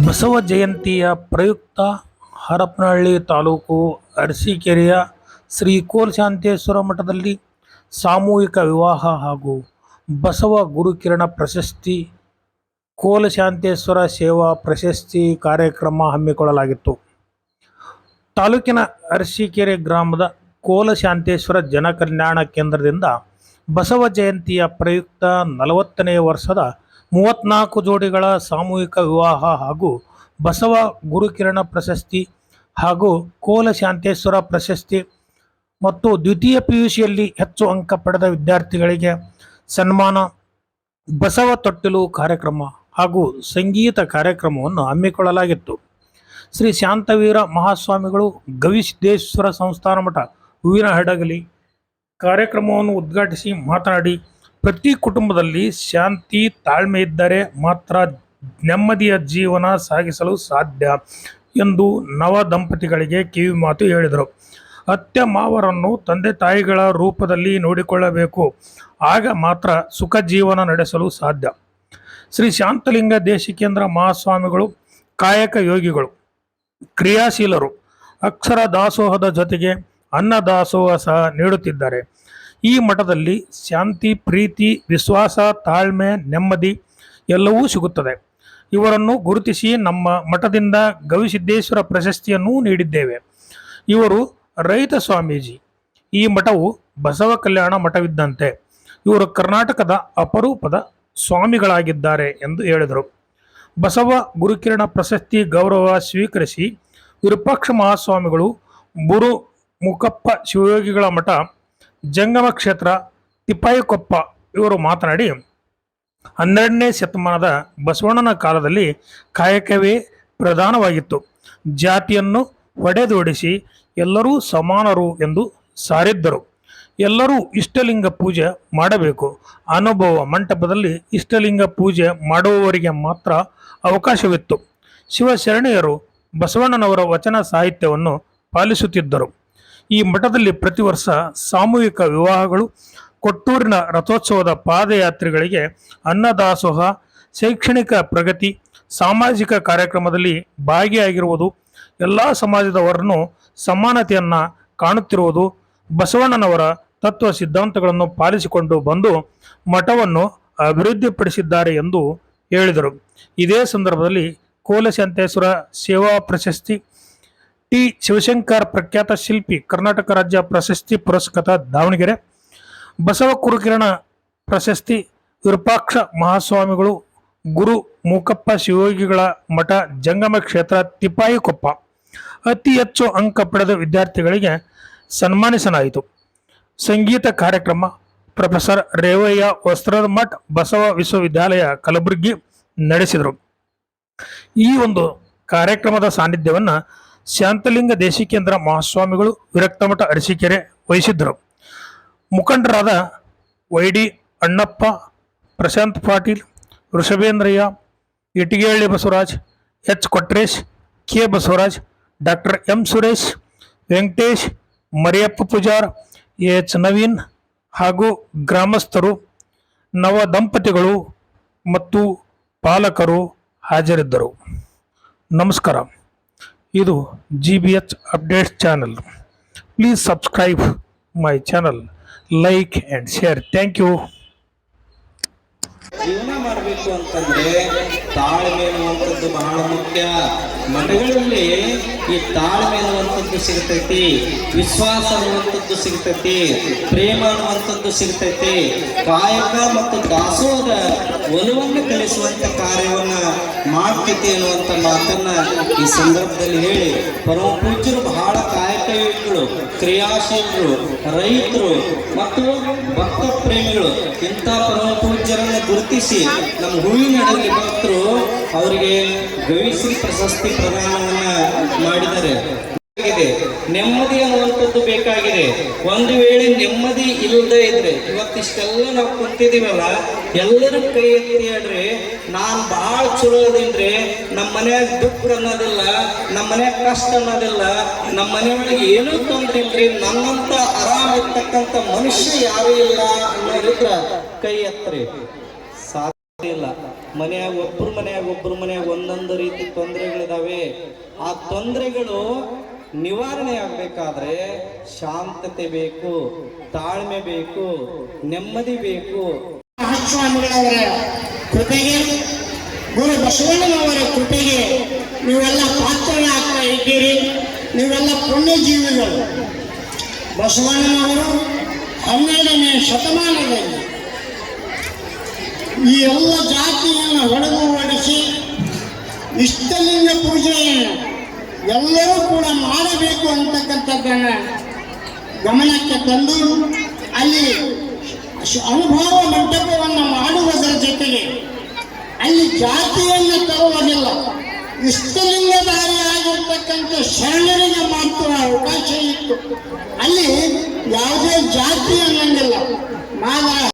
ಬಸವ ಜಯಂತಿಯ ಪ್ರಯುಕ್ತ ಹರಪನಹಳ್ಳಿ ತಾಲೂಕು ಅರಸೀಕೆರೆಯ ಶ್ರೀ ಕೋಲಶಾಂತೇಶ್ವರ ಮಠದಲ್ಲಿ ಸಾಮೂಹಿಕ ವಿವಾಹ ಹಾಗೂ ಬಸವ ಗುರುಕಿರಣ ಪ್ರಶಸ್ತಿ ಕೋಲಶಾಂತೇಶ್ವರ ಸೇವಾ ಪ್ರಶಸ್ತಿ ಕಾರ್ಯಕ್ರಮ ಹಮ್ಮಿಕೊಳ್ಳಲಾಗಿತ್ತು. ತಾಲೂಕಿನ ಅರಸೀಕೆರೆ ಗ್ರಾಮದ ಕೋಲಶಾಂತೇಶ್ವರ ಜನಕಲ್ಯಾಣ ಕೇಂದ್ರದಿಂದ ಬಸವ ಜಯಂತಿಯ ಪ್ರಯುಕ್ತ ನಲವತ್ತನೇ ವರ್ಷದ ಮೂವತ್ನಾಲ್ಕು ಜೋಡಿಗಳ ಸಾಮೂಹಿಕ ವಿವಾಹ ಹಾಗೂ ಬಸವ ಗುರುಕಿರಣ ಪ್ರಶಸ್ತಿ ಹಾಗೂ ಕೋಲ ಶಾಂತೇಶ್ವರ ಪ್ರಶಸ್ತಿ ಮತ್ತು ದ್ವಿತೀಯ ಪಿ ಯು ಸಿಯಲ್ಲಿ ಹೆಚ್ಚು ಅಂಕ ಪಡೆದ ವಿದ್ಯಾರ್ಥಿಗಳಿಗೆ ಸನ್ಮಾನ, ಬಸವ ತೊಟ್ಟಿಲು ಕಾರ್ಯಕ್ರಮ ಹಾಗೂ ಸಂಗೀತ ಕಾರ್ಯಕ್ರಮವನ್ನು ಹಮ್ಮಿಕೊಳ್ಳಲಾಗಿತ್ತು. ಶ್ರೀ ಶಾಂತವೀರ ಮಹಾಸ್ವಾಮಿಗಳು ಗವಿಸಿದ್ದೇಶ್ವರ ಸಂಸ್ಥಾನ ಮಠ ಹೂವಿನ ಹಡಗಲಿ ಕಾರ್ಯಕ್ರಮವನ್ನು ಉದ್ಘಾಟಿಸಿ ಮಾತನಾಡಿ ಪ್ರತಿ ಕುಟುಂಬದಲ್ಲಿ ಶಾಂತಿ, ತಾಳ್ಮೆ ಇದ್ದರೆ ಮಾತ್ರ ನೆಮ್ಮದಿಯ ಜೀವನ ಸಾಗಿಸಲು ಸಾಧ್ಯ ಎಂದು ನವ ದಂಪತಿಗಳಿಗೆ ಕಿವಿ ಮಾತು ಹೇಳಿದರು. ಅತ್ತೆ ಮಾವರನ್ನು ತಂದೆ ತಾಯಿಗಳ ರೂಪದಲ್ಲಿ ನೋಡಿಕೊಳ್ಳಬೇಕು. ಆಗ ಮಾತ್ರ ಸುಖ ಜೀವನ ನಡೆಸಲು ಸಾಧ್ಯ. ಶ್ರೀ ಶಾಂತಲಿಂಗ ದೇಶಿಕೇಂದ್ರ ಮಹಾಸ್ವಾಮಿಗಳು, ಕಾಯಕ ಯೋಗಿಗಳು, ಕ್ರಿಯಾಶೀಲರು ಅಕ್ಷರ ದಾಸೋಹದ ಜೊತೆಗೆ ಅನ್ನ ದಾಸೋಹ ಸಹ ನೀಡುತ್ತಿದ್ದಾರೆ. ಈ ಮಠದಲ್ಲಿ ಶಾಂತಿ, ಪ್ರೀತಿ, ವಿಶ್ವಾಸ, ತಾಳ್ಮೆ, ನೆಮ್ಮದಿ ಎಲ್ಲವೂ ಸಿಗುತ್ತದೆ. ಇವರನ್ನು ಗುರುತಿಸಿ ನಮ್ಮ ಮಠದಿಂದ ಗವಿಸಿದ್ದೇಶ್ವರ ಪ್ರಶಸ್ತಿಯನ್ನೂ ನೀಡಿದ್ದೇವೆ. ಇವರು ರೈತ ಸ್ವಾಮೀಜಿ. ಈ ಮಠವು ಬಸವ ಕಲ್ಯಾಣ ಮಠವಿದ್ದಂತೆ. ಇವರು ಕರ್ನಾಟಕದ ಅಪರೂಪದ ಸ್ವಾಮಿಗಳಾಗಿದ್ದಾರೆ ಎಂದು ಹೇಳಿದರು. ಬಸವ ಗುರುಕಿರಣ ಪ್ರಶಸ್ತಿ ಗೌರವ ಸ್ವೀಕರಿಸಿ ವಿರೂಪಾಕ್ಷ ಮಹಾಸ್ವಾಮಿಗಳು ಗುರು ಮುಕಪ್ಪ ಶಿವಯೋಗಿಗಳ ಮಠ ಜಂಗಮ ಕ್ಷೇತ್ರ, ತಿಪ್ಪಾಯಿಕೊಪ್ಪ ಇವರು ಮಾತನಾಡಿ, ಹನ್ನೆರಡನೇ ಶತಮಾನದ ಬಸವಣ್ಣನ ಕಾಲದಲ್ಲಿ ಕಾಯಕವೇ ಪ್ರಧಾನವಾಗಿತ್ತು. ಜಾತಿಯನ್ನು ಹೊಡೆದೋಡಿಸಿ ಎಲ್ಲರೂ ಸಮಾನರು ಎಂದು ಸಾರಿದ್ದರು. ಎಲ್ಲರೂ ಇಷ್ಟಲಿಂಗ ಪೂಜೆ ಮಾಡಬೇಕು. ಅನುಭವ ಮಂಟಪದಲ್ಲಿ ಇಷ್ಟಲಿಂಗ ಪೂಜೆ ಮಾಡುವವರಿಗೆ ಮಾತ್ರ ಅವಕಾಶವಿತ್ತು. ಶಿವಶರಣೆಯರು ಬಸವಣ್ಣನವರ ವಚನ ಸಾಹಿತ್ಯವನ್ನು ಪಾಲಿಸುತ್ತಿದ್ದರು. ಈ ಮಠದಲ್ಲಿ ಪ್ರತಿ ವರ್ಷ ಸಾಮೂಹಿಕ ವಿವಾಹಗಳು, ಕೊಟ್ಟೂರಿನ ರಥೋತ್ಸವದ ಪಾದಯಾತ್ರೆಗಳಿಗೆ ಅನ್ನದಾಸೋಹ, ಶೈಕ್ಷಣಿಕ ಪ್ರಗತಿ, ಸಾಮಾಜಿಕ ಕಾರ್ಯಕ್ರಮದಲ್ಲಿ ಭಾಗಿಯಾಗಿರುವುದು, ಎಲ್ಲ ಸಮಾಜದವರನ್ನು ಸಮಾನತೆಯನ್ನು ಕಾಣುತ್ತಿರುವುದು, ಬಸವಣ್ಣನವರ ತತ್ವ ಸಿದ್ಧಾಂತಗಳನ್ನು ಪಾಲಿಸಿಕೊಂಡು ಬಂದು ಮಠವನ್ನು ಅಭಿವೃದ್ಧಿಪಡಿಸಿದ್ದಾರೆ ಎಂದು ಹೇಳಿದರು. ಇದೇ ಸಂದರ್ಭದಲ್ಲಿ ಕೋಲಶಾಂತೇಶ್ವರ ಸೇವಾ ಪ್ರಶಸ್ತಿ ಟಿ ಶಿವಶಂಕರ್ ಪ್ರಖ್ಯಾತ ಶಿಲ್ಪಿ ಕರ್ನಾಟಕ ರಾಜ್ಯ ಪ್ರಶಸ್ತಿ ಪುರಸ್ಕೃತ ದಾವಣಗೆರೆ. ಬಸವ ಕುರುಕಿರಣ ಪ್ರಶಸ್ತಿ ವಿರೂಪಾಕ್ಷ ಮಹಾಸ್ವಾಮಿಗಳು. ಗುರು ಮೂಕಪ್ಪ ಶಿವಯೋಗಿಗಳ ಮಠ ಜಂಗಮ ಕ್ಷೇತ್ರ ತಿಪ್ಪಾಯಿಕೊಪ್ಪ. ಅತಿ ಹೆಚ್ಚು ಅಂಕ ಪಡೆದ ವಿದ್ಯಾರ್ಥಿಗಳಿಗೆ ಸನ್ಮಾನಿಸಲಾಯಿತು. ಸಂಗೀತ ಕಾರ್ಯಕ್ರಮ ಪ್ರೊಫೆಸರ್ ರೇವಯ್ಯ ವಸ್ತ್ರದ ಮಠ ಬಸವ ವಿಶ್ವವಿದ್ಯಾಲಯ ಕಲಬುರಗಿ ನಡೆಸಿದರು. ಈ ಒಂದು ಕಾರ್ಯಕ್ರಮದ ಸಾನ್ನಿಧ್ಯವನ್ನು ಶಾಂತಲಿಂಗ ದೇಶಿಕೇಂದ್ರ ಮಹಾಸ್ವಾಮಿಗಳು ವಿರಕ್ತಮಠ ಅರಸೀಕೆರೆ ವಹಿಸಿದ್ದರು. ಮುಖಂಡರಾದ Y D Annappa, Prashant Patil Vrishabhendrayya Itigeli Basavaraj, H Kotresh, K Basavaraj, doctor M Suresh, Venkatesh, Mariyappa Pujar, H Naveen ಹಾಗೂ ಗ್ರಾಮಸ್ಥರು, ನವ ದಂಪತಿಗಳು ಮತ್ತು ಪಾಲಕರು ಹಾಜರಿದ್ದರು. ನಮಸ್ಕಾರ. ಇದು G B H updates channel please subscribe my channel like and share thank you ಜೀವನ ಮಾಡಬೇಕು ಅಂತಂದ್ರೆ ತಾಳ್ಮೆ ಅನ್ನುವಂಥದ್ದು ಬಹಳ ಮುಖ್ಯ. ಮಠಗಳಲ್ಲಿ ಈ ತಾಳ್ಮೆ ಅನ್ನುವಂಥದ್ದು ಸಿಗ್ತೈತಿ, ವಿಶ್ವಾಸ ಅನ್ನುವಂಥದ್ದು ಸಿಗ್ತೈತಿ, ಪ್ರೇಮ ಅನ್ನುವಂಥದ್ದು ಸಿಗ್ತೈತಿ. ಕಾಯಕ ಮತ್ತು ದಾಸೋದ ಒಲವನ್ನು ಕಲಿಸುವಂತ ಕಾರ್ಯವನ್ನ ಮಾಡ್ತೈತಿ ಅನ್ನುವಂಥ ಮಾತನ್ನ ಈ ಸಂದರ್ಭದಲ್ಲಿ ಹೇಳಿ. ಪರಮ ಪೂಜ್ಯರು ಬಹಳ ಕಾಯಕ ಯೋಗಿಗಳು ಕ್ರಿಯಾಶೀಲರು, ರೈತರು ಮತ್ತು ಭಕ್ತ ಪ್ರೇಮಿಗಳು ಇಂಥ ಪರಮ ಪೂಜ್ಯರನ್ನು ನಮ್ಮ ಹೂವಿನ ಹಡಗಲಿ ಭಕ್ತರು ಅವರಿಗೆ ಗವಿಶ್ರೀ ಪ್ರಶಸ್ತಿ ಪ್ರದಾನವನ್ನ ಮಾಡಿದ್ದಾರೆ. ನೆಮ್ಮದಿ ಅನ್ನುವಂಥದ್ದು ಬೇಕಾಗಿದೆ. ಒಂದು ವೇಳೆ ನೆಮ್ಮದಿ ಇಲ್ಲದೆ ಇದ್ರೆ ಇವತ್ತಿಷ್ಟೆಲ್ಲ ನಾವು ಕುಂತಿದೀವಲ್ಲ ಎಲ್ಲರೂ ಕೈ ಎತ್ತಿ ಹೇಳ್ರಿ ನಾನು ಭಾಳ ಚಲೋ ಅದೇನ್ರಿ ನಮ್ಮ ಮನ್ಯಾಗ ದುಃಖ ಅನ್ನೋದಿಲ್ಲ ನಮ್ಮ ಮನ್ಯಾಗ ಕಷ್ಟ ಅನ್ನೋದಿಲ್ಲ ನಮ್ಮ ಮನೆಯೊಳಗೆ ಏನೂ ತೊಂದ್ರೆ ಇಲ್ರಿ, ನನ್ನಂತ ಆರಾಮ ಇರ್ತಕ್ಕಂಥ ಮನುಷ್ಯ ಯಾರೂ ಇಲ್ಲ ಅನ್ನೋದಿದ್ರ ಕೈ ಎತ್ತರಿ. ಇಲ್ಲ. ಮನೆಯಾಗ ಒಬ್ಬರ ಮನೆಯಾಗ ಒಬ್ಬರ ಮನೆಯಾಗ ಒಂದೊಂದು ರೀತಿ ತೊಂದರೆಗಳಿದಾವೆ. ಆ ತೊಂದರೆಗಳು ನಿವಾರಣೆ ಆಗಬೇಕಾದ್ರೆ ಶಾಂತತೆ ಬೇಕು, ತಾಳ್ಮೆ ಬೇಕು, ನೆಮ್ಮದಿ ಬೇಕು. ಸ್ವಾಮಿಗಳವರ ಕೃಪೆಗೆ, ಗುರು ಬಸವಣ್ಣನವರ ಕೃಪೆಗೆ ನೀವೆಲ್ಲ ಪಾತ್ರರಾಗ್ತಾ ಇದ್ದೀರಿ. ನೀವೆಲ್ಲ ಪುಣ್ಯಜೀವಿಗಳು. ಬಸವಣ್ಣನವರು ಹನ್ನೆರಡನೇ ಶತಮಾನದಲ್ಲಿ ಈ ಎಲ್ಲ ಜಾತಿಯನ್ನು ಹೊಡೆದು ಓಡಿಸಿ ಇಷ್ಟಲಿಂಗ ಪೂಜೆ ಎಲ್ಲರೂ ಕೂಡ ಮಾಡಬೇಕು ಅಂತಕ್ಕಂಥದ್ದನ್ನು ಗಮನಕ್ಕೆ ತಂದು ಅಲ್ಲಿ ಅನುಭವ ಮಂಟಪವನ್ನು ಮಾಡುವುದರ ಜೊತೆಗೆ ಅಲ್ಲಿ ಜಾತಿಯನ್ನು ತರುವುದಿಲ್ಲ. ಇಷ್ಟಲಿಂಗಧಾರಿಯಾಗಿರ್ತಕ್ಕಂಥ ಶರಣರಿಗೆ ಮಾತ್ರ ಅವಕಾಶ ಇತ್ತು. ಅಲ್ಲಿ ಯಾವುದೇ ಜಾತಿ ಅನ್ನಂಗಿಲ್ಲ